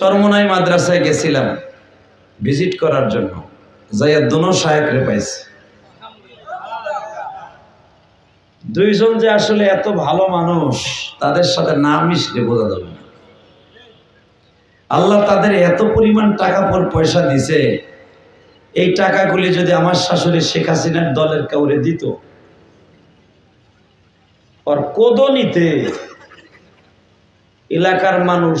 চরমনাই মাদ্রাসায় গেছিলাম ভিজিট করার জন্য। যাইয়া দোনো সাহেবরে পাইছি। দুইজন যে আসলে এত ভালো মানুষ, তাদের সাথে না মিশলে বোঝা যাবে না। আল্লাহ তাদের এত পরিমাণ টাকা পর পয়সা দিছে, এই টাকাগুলি যদি আমার শাশুড়ি শেখ হাসিনার দলের কাউরে দিত আর কোদনিতে এলাকার মানুষ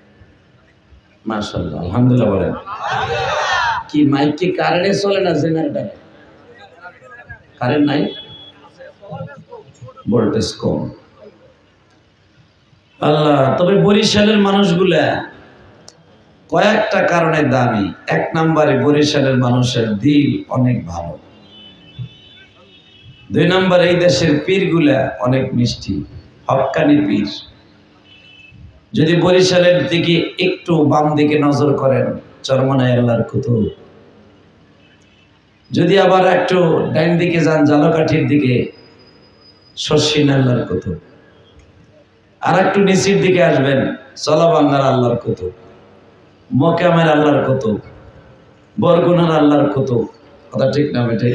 মার্শাল্লাহ আলহামদুলিল্লাহ বলেন। কি মাইক কি কারেন্টে চলে না জেনারেটারে কারেন্ট নাই? ভোল্টেজ কম। আল্লাহ, তবে বরিশালের মানুষগুলা কয়েকটা কারণে দামি। এক নম্বরে বরিশালের মানুষের দিল অনেক ভালো। দুই নম্বর এই দেশের পীরগুলা অনেক মিষ্টি। হক্কানি পীর। যদি বরিশালের দিকে একটু বাম দিকে নজর করেন, চরমনায় আল্লাহর কুতুব। যদি আবার একটু ডাইন দিকে যান, জালকাঠির দিকে শস্যিন আল্লাহর কুতুব। আর একটু নিচের দিকে আসবেন চলাবাঙ্গার আল্লাহর কুতুব। মকামের আল্লাহর কুতুব। বরগুনার আল্লাহর কুতুব। কথা ঠিক না বেটে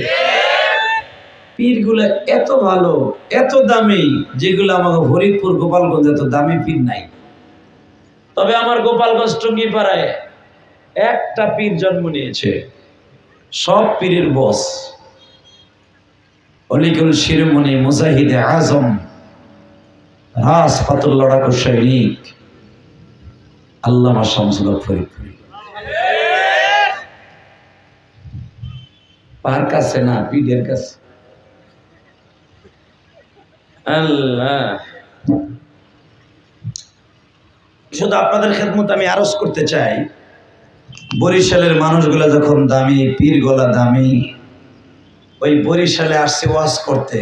পীরগুলো এত ভালো, এত দামি, যেগুলো আমাকে হরিপুর গোপালগঞ্জ এত দামি পীর নাই। তবে আমার গোপালগঞ্জ টুঙ্গি পাড়ায় একটা পীর জন্ম নিয়েছে। সব পীরের বস। অলিকুল শিরোমণি মুজাহিদে আজম রাস পাতুল লড়াকু সৈনিক, আল্লামা শামসুল ফরিদপুরি। পার কাছে না, পীরের কাছে? আল্লাহ। শুধু আপনাদের খেদমত আমি আরজ করতে চাই, বরিশালের মানুষগুলা যখন দামি পীর গলা দামি, ওই বরিশালে আসছে ওয়াজ করতে,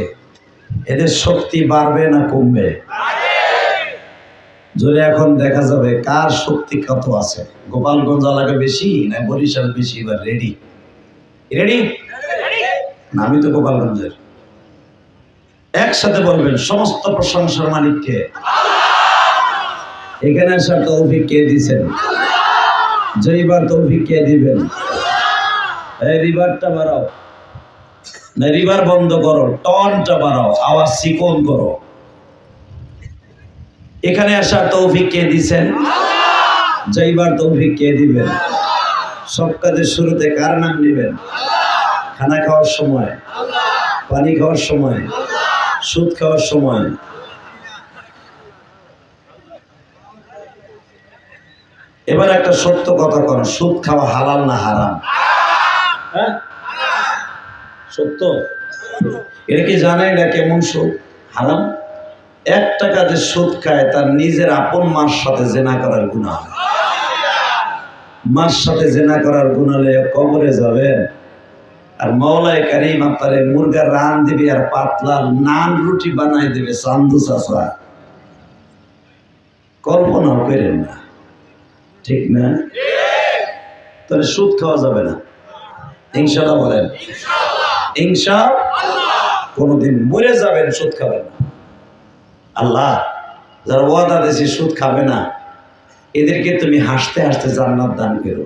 এদের শক্তি বাড়বে না কমবে? যদি এখন দেখা যাবে কার শক্তি কত আছে? গোপালগঞ্জ এলাকা বেশি না বরিশাল বেশি? এবার রেডি রেডি আমি তো গোপালগঞ্জের। একসাথে বলবেন, সমস্ত প্রশংসার মালিককে। এখানে আসার তৌফিক কে দিছেন? যেইবার তৌফিক কে দিবেন? এই রিভারটা বাড়াও। না, রিভার বন্ধ করো, টনটা বাড়াও, আওয়াজ চিকন করো। এখানে আসার তৌফিক কে দিছেন? যেইবার তৌফিক কে দিবেন? সব কাজের শুরুতে কার নাম নেবেন খানা খাওয়ার সময়, পানি খাওয়ার সময়, সুদ খাওয়ার সময় এবার একটা সত্য কথা কর সুদ খাওয়া হালাল না হারাম? হ্যাঁ? সত্য? এটা কি জানে এটা কেমন সুদ? হারাম? এক টাকা যে সুদ খায় তার নিজের আপন মার সাথে জেনা করার গুণা মার সাথে জেনা করার গুণালে কবরে যাবেন। আর মৌলায় কারিম আপনারে মুরগার রান দিবে আর পাতলা নান রুটি বানাই দেবে চান্দু চাষা কল্পনাও করেন না। ঠিক না? তাহলে সুদ খাওয়া যাবে না। ইনশাল্লাহ বলেন। ইনশা কোনোদিন মরে যাবেন, সুদ খাবেন না। আল্লাহ, যারা ওয়াদা দিয়েছি সুদ খাবে না, এদেরকে তুমি হাসতে হাসতে জান্নাত দান করো।